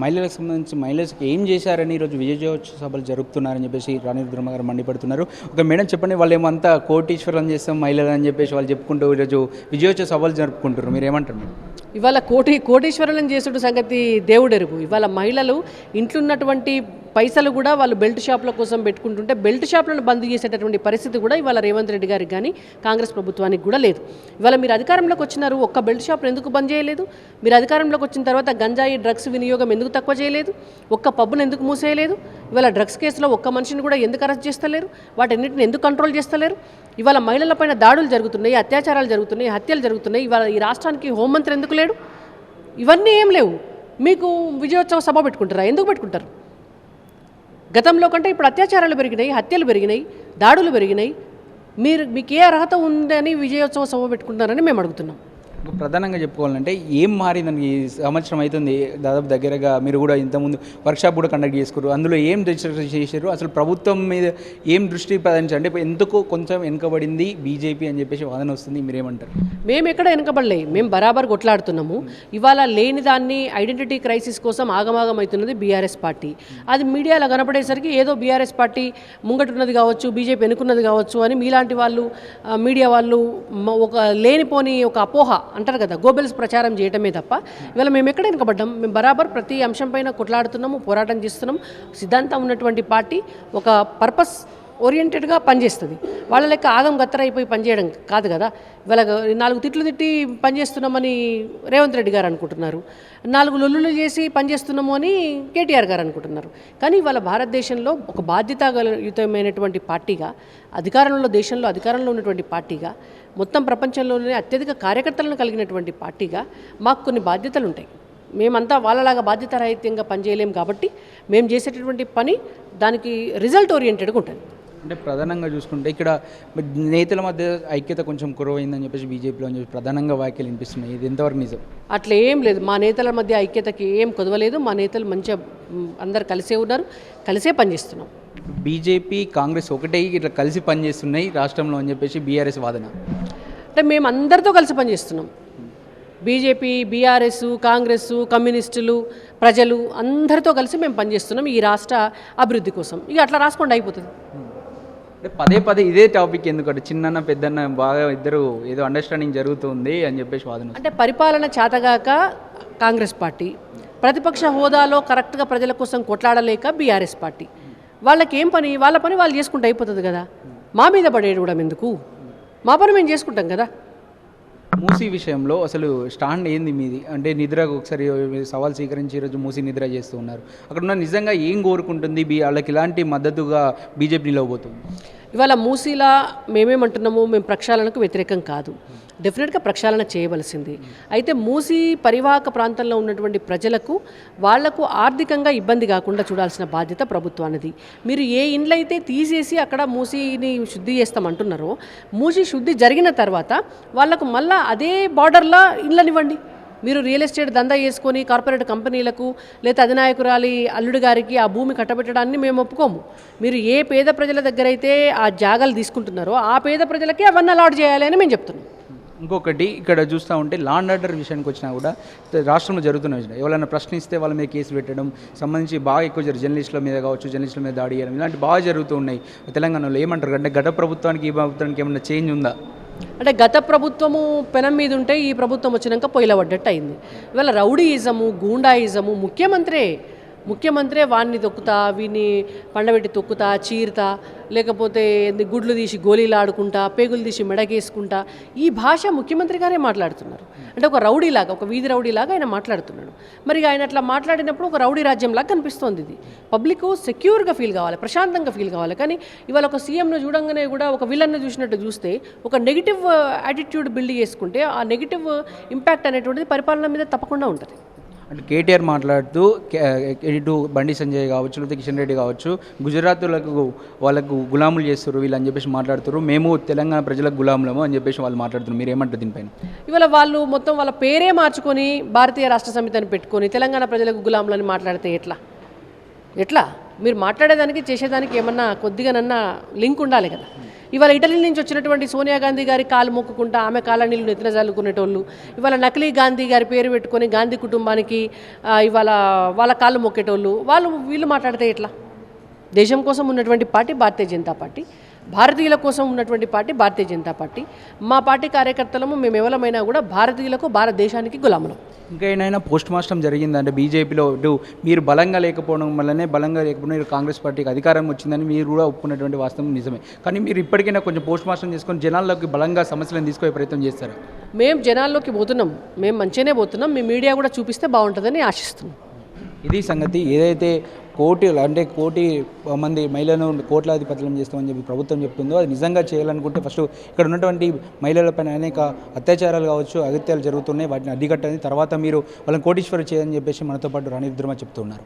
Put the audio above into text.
మహిళలకు సంబంధించి మహిళలకు ఏం చేశారని ఈరోజు విజయోత్సవ సభలు జరుపుతున్నారని చెప్పేసి రాణి దుర్మ గారు మండిపడుతున్నారు. ఒక మేడం చెప్పండి వాళ్ళు ఏమంతా కోటీశ్వరం చేస్తాం మహిళలు అని చెప్పేసి వాళ్ళు చెప్పుకుంటూ ఈరోజు విజయోత్సవ సభలు జరుపుకుంటారు మీరు ఏమంటారు మేడం? ఇవాళ కోటి కోటీశ్వరులను చేసుడు సంగతి దేవుడెరుగు. ఇవాళ మహిళలు ఇంట్లో ఉన్నటువంటి పైసలు కూడా వాళ్ళు బెల్ట్ షాపుల కోసం పెట్టుకుంటుంటే బెల్ట్ షాపులను బంద్ చేసేటటువంటి పరిస్థితి కూడా ఇవాళ రేవంత్ రెడ్డి గారికి కానీ కాంగ్రెస్ ప్రభుత్వానికి కూడా లేదు. ఇవాళ మీరు అధికారంలోకి వచ్చినారు ఒక్క బెల్ట్ షాపులు ఎందుకు బంద్ చేయలేదు? మీరు అధికారంలోకి వచ్చిన తర్వాత గంజాయి డ్రగ్స్ వినియోగం ఎందుకు తక్కువ చేయలేదు? ఒక్క పబ్బును ఎందుకు మూసేయలేదు? ఇవాళ డ్రగ్స్ కేసులో ఒక్క మనిషిని కూడా ఎందుకు అరెస్ట్ చేస్తలేరు? వాటన్నిటిని ఎందుకు కంట్రోల్ చేస్తలేరు? ఇవాళ మహిళలపైన దాడులు జరుగుతున్నాయి అత్యాచారాలు జరుగుతున్నాయి హత్యలు జరుగుతున్నాయి ఇవాళ ఈ రాష్ట్రానికి హోంమంత్రి ఎందుకు లేడు? ఇవన్నీ ఏం లేవు. మీకు విజయోత్సవ సభ పెట్టుకుంటారా? ఎందుకు పెట్టుకుంటారు? గతంలో కంటే ఇప్పుడు అత్యాచారాలు పెరిగినాయి హత్యలు పెరిగినాయి దాడులు పెరిగినాయి. మీరు మీకు ఏ అర్హత ఉందని విజయోత్సవ సభ పెట్టుకుంటున్నారని మేము అడుగుతున్నాం. ప్రధానంగా చెప్పుకోవాలంటే ఏం మారిందని ఈ సంవత్సరం అవుతుంది? దాదాపు దగ్గరగా మీరు కూడా ఇంతకుముందు వర్క్షాప్ కూడా కండక్ట్ చేసుకున్నారు. అందులో ఏం రిసర్చ్ చేశారు? అసలు ప్రభుత్వం మీద ఏం దృష్టి ప్రధానించారు అంటే ఎందుకు కొంచెం వెనుకబడింది బీజేపీ అని చెప్పేసి వాదన వస్తుంది మీరేమంటారు? మేము ఎక్కడ వెనుకబడలే. మేము బరాబర్ కొట్లాడుతున్నాము. ఇవాళ లేని దాన్ని ఐడెంటిటీ క్రైసిస్ కోసం ఆగమాగం అవుతున్నది బీఆర్ఎస్ పార్టీ. అది మీడియాలో కనపడేసరికి ఏదో బీఆర్ఎస్ పార్టీ ముంగటున్నది కావచ్చు బీజేపీ వెనుకున్నది కావచ్చు అని మీలాంటి వాళ్ళు మీడియా వాళ్ళు ఒక లేనిపోని ఒక అపోహ అంటారు కదా గోబెల్స్ ప్రచారం చేయటమే తప్ప ఇవాళ మేము ఎక్కడ వెనుకబడ్డాం? మేము బరాబర్ ప్రతి అంశం పైన కొట్లాడుతున్నాము పోరాటం చేస్తున్నాం. సిద్ధాంతం ఉన్నటువంటి పార్టీ ఒక పర్పస్ ఓరియంటెడ్గా పనిచేస్తుంది. వాళ్ళ లెక్క ఆగం గత్తర అయిపోయి పనిచేయడం కాదు కదా. ఇవాళ నాలుగు తిట్లు తిట్టి పనిచేస్తున్నామని రేవంత్ రెడ్డి గారు అనుకుంటున్నారు. నాలుగు లొల్లులు చేసి పనిచేస్తున్నాము అని కేటీఆర్ గారు అనుకుంటున్నారు. కానీ ఇవాళ భారతదేశంలో ఒక బాధ్యతాయుతమైనటువంటి పార్టీగా అధికారంలో దేశంలో అధికారంలో ఉన్నటువంటి పార్టీగా మొత్తం ప్రపంచంలోనే అత్యధిక కార్యకర్తలను కలిగినటువంటి పార్టీగా మాకు కొన్ని బాధ్యతలు ఉంటాయి. మేమంతా వాళ్ళలాగా బాధ్యతారాహిత్యంగా పనిచేయలేం కాబట్టి మేము చేసేటటువంటి పని దానికి రిజల్ట్ ఓరియంటెడ్గా ఉంటుంది. అంటే ప్రధానంగా చూసుకుంటే ఇక్కడ నేతల మధ్య ఐక్యత కొంచెం కురవైందని చెప్పేసి బీజేపీలో అని చెప్పి ప్రధానంగా వ్యాఖ్యలు వినిపిస్తున్నాయి. ఇది ఎంతవరకు నిజం? అట్లా ఏం లేదు. మా నేతల మధ్య ఐక్యతకి ఏం కుదవలేదు. మా నేతలు మంచిగా అందరు కలిసే ఉన్నారు. కలిసే పనిచేస్తున్నాం. బీజేపీ కాంగ్రెస్ ఒకటే ఇట్లా కలిసి పనిచేస్తున్నాయి రాష్ట్రంలో అని చెప్పేసి బీఆర్ఎస్ వాదన. అంటే మేము అందరితో కలిసి పనిచేస్తున్నాం. బీజేపీ బీఆర్ఎస్ కాంగ్రెస్ కమ్యూనిస్టులు ప్రజలు అందరితో కలిసి మేము పనిచేస్తున్నాం ఈ రాష్ట్ర అభివృద్ధి కోసం. ఇక అట్లా రాసుకోండి అయిపోతుంది. అంటే పదే పదే ఇదే టాపిక్ ఎందుకంటే చిన్న పెద్దన్న బాగా ఇద్దరు ఏదో అండర్స్టాండింగ్ జరుగుతుంది అని చెప్పేసి వాదన. అంటే పరిపాలన చేతగాక కాంగ్రెస్ పార్టీ ప్రతిపక్ష హోదాలో కరెక్ట్గా ప్రజల కోసం కొట్లాడలేక బీఆర్ఎస్ పార్టీ. వాళ్ళకి ఏం పని? వాళ్ళ పని వాళ్ళు చేసుకుంటే అయిపోతుంది కదా. మా మీద పడేయడం ఎందుకు? మా పని మేము చేసుకుంటాం కదా. మూసీ విషయంలో అసలు స్టాండ్ ఏంది మీది? అంటే నిద్రకు ఒకసారి సవాల్ స్వీకరించి ఈరోజు మూసీ నిద్ర చేస్తూ ఉన్నారు అక్కడ ఉన్న నిజంగా ఏం కోరుకుంటుంది బీ వాళ్ళకి ఇలాంటి మద్దతుగా బీజేపీ నిలవబోతుంది? ఇవాళ మూసీలా మేమేమంటున్నాము? మేము ప్రక్షాళనకు వ్యతిరేకం కాదు. డెఫినెట్గా ప్రక్షాళన చేయవలసింది. అయితే మూసీ పరివాహక ప్రాంతంలో ఉన్నటువంటి ప్రజలకు వాళ్ళకు ఆర్థికంగా ఇబ్బంది కాకుండా చూడాల్సిన బాధ్యత ప్రభుత్వానిది. మీరు ఏ ఇండ్లు అయితే తీసేసి అక్కడ మూసీని శుద్ధి చేస్తామంటున్నారో మూసీ శుద్ధి జరిగిన తర్వాత వాళ్ళకు మళ్ళీ అదే బార్డర్లో ఇండ్లనివ్వండి. మీరు రియల్ ఎస్టేట్ దందా చేసుకొని కార్పొరేట్ కంపెనీలకు లేదా అధినాయకురాలి అల్లుడు గారికి ఆ భూమి కట్టబెట్టడాన్ని మేము ఒప్పుకోము. మీరు ఏ పేద ప్రజల దగ్గర అయితే ఆ జాగాలు తీసుకుంటున్నారో ఆ పేద ప్రజలకే అవన్నీ అలాట్ చేయాలి అని మేము చెప్తున్నాం. ఇంకొకటి ఇక్కడ చూస్తూ ఉంటే లాండ్ ఆర్డర్ విషయానికి వచ్చినా కూడా రాష్ట్రంలో జరుగుతున్న విషయం. ఎవరైనా ప్రశ్నిస్తే వాళ్ళ మీద కేసు పెట్టడం సంబంధించి బాగా ఎక్కువ జరుగుతుంది జర్నలిస్టుల మీద కావచ్చు జర్నలిస్టుల మీద దాడి చేయడం ఇలాంటి బాగా జరుగుతూ ఉన్నాయి. తెలంగాణలో ఏమంటారు? అంటే గత ప్రభుత్వానికి ఈ ప్రభుత్వానికి ఏమైనా చేంజ్ ఉందా? అంటే గత ప్రభుత్వము పెనం మీద ఉంటే ఈ ప్రభుత్వం వచ్చినాక పొయ్యిల పడ్డట్టు అయింది. ఇవాళ రౌడీయిజము గూండాయిజము ముఖ్యమంత్రే ముఖ్యమంత్రే వాడిని తొక్కుతా వీని పండబెట్టి తొక్కుతా చీరుతా లేకపోతే గుడ్లు తీసి గోళీలు ఆడుకుంటా పేగులు తీసి మెడకేసుకుంటా. ఈ భాష ముఖ్యమంత్రి గారే మాట్లాడుతున్నారు. అంటే ఒక రౌడీలాగా ఒక వీధి రౌడీలాగా ఆయన మాట్లాడుతున్నాడు. మరి ఆయన అట్లా మాట్లాడినప్పుడు ఒక రౌడీ రాజ్యంలాగా కనిపిస్తోంది ఇది. పబ్లిక్ సెక్యూర్గా ఫీల్ కావాలి ప్రశాంతంగా ఫీల్ కావాలి. కానీ ఇవాళ ఒక సీఎంను చూడంగానే కూడా ఒక విలన్ను చూసినట్టు చూస్తే ఒక నెగిటివ్ యాటిట్యూడ్ బిల్డ్ చేసుకుంటే ఆ నెగిటివ్ ఇంపాక్ట్ అనేటువంటిది పరిపాలన మీద తప్పకుండా ఉంటుంది. అంటే కేటీఆర్ మాట్లాడుతూ ఇటు బండి సంజయ్ కావచ్చు లేకపోతే కిషన్ రెడ్డి కావచ్చు గుజరాత్లకు వాళ్ళకు గులాములు చేస్తారు వీళ్ళని చెప్పేసి మాట్లాడుతారు మేము తెలంగాణ ప్రజలకు గులాములము అని చెప్పేసి వాళ్ళు మాట్లాడుతున్నారు. మీరు ఏమంటారు దీనిపైన? ఇవాళ వాళ్ళు మొత్తం వాళ్ళ పేరే మార్చుకొని భారతీయ రాష్ట్ర సమితిని పెట్టుకొని తెలంగాణ ప్రజలకు గులాములని మాట్లాడితే ఎట్లా? ఎట్లా? మీరు మాట్లాడేదానికి చేసేదానికి ఏమన్నా కొద్దిగానన్నా లింక్ ఉండాలి కదా. ఇవాళ ఇటలీ నుంచి వచ్చినటువంటి సోనియా గాంధీ గారి కాలు మొక్కుకుంటా ఆమె కాళ్ళ నీళ్ళు నెత్తిన చల్లుకునేటోళ్ళు ఇవాళ నకిలీ గాంధీ గారి పేరు పెట్టుకొని గాంధీ కుటుంబానికి ఇవాళ వాళ్ళ కాళ్ళు మొక్కేటోళ్ళు. వాళ్ళు వీళ్ళు మాట్లాడితే ఎట్లా? దేశం కోసం ఉన్నటువంటి పార్టీ భారతీయ జనతా పార్టీ. భారతీయుల కోసం ఉన్నటువంటి పార్టీ భారతీయ జనతా పార్టీ. మా పార్టీ కార్యకర్తలము మేము ఎవరమైనా కూడా భారతీయులకు భారతదేశానికి గులాములం. ఇంకా ఏమైనా పోస్ట్ మాస్టమ్ జరిగిందంటే బీజేపీలో మీరు బలంగా లేకపోవడం వల్లనే బలంగా లేకపోవడం మీరు కాంగ్రెస్ పార్టీకి అధికారం వచ్చిందని మీరు కూడా ఒప్పుకున్నటువంటి వాస్తవం నిజమే. కానీ మీరు ఇప్పటికైనా కొంచెం పోస్ట్ మాస్టమ్ చేసుకొని జనాల్లోకి బలంగా సమస్యలను తీసుకునే ప్రయత్నం చేస్తారా? మేము జనాల్లోకి పోతున్నాం. మేము మంచిగానే పోతున్నాం. మీ మీడియా కూడా చూపిస్తే బాగుంటుందని ఆశిస్తున్నాం. ఇది సంగతి. ఏదైతే కోటి అంటే కోటి మంది మహిళలను కోట్లాధిపతులను చేస్తామని చెప్పి ప్రభుత్వం చెప్తుందో అది నిజంగా చేయాలనుకుంటే ఫస్ట్ ఇక్కడ ఉన్నటువంటి మహిళలపైన అనేక అత్యాచారాలు కావచ్చు అగత్యాలు జరుగుతున్నాయి వాటిని అడ్డికట్టని తర్వాత మీరు వాళ్ళని కోటీశ్వరు చేయని చెప్పేసి మనతో పాటు రాణి రుద్రమ చెప్తున్నారు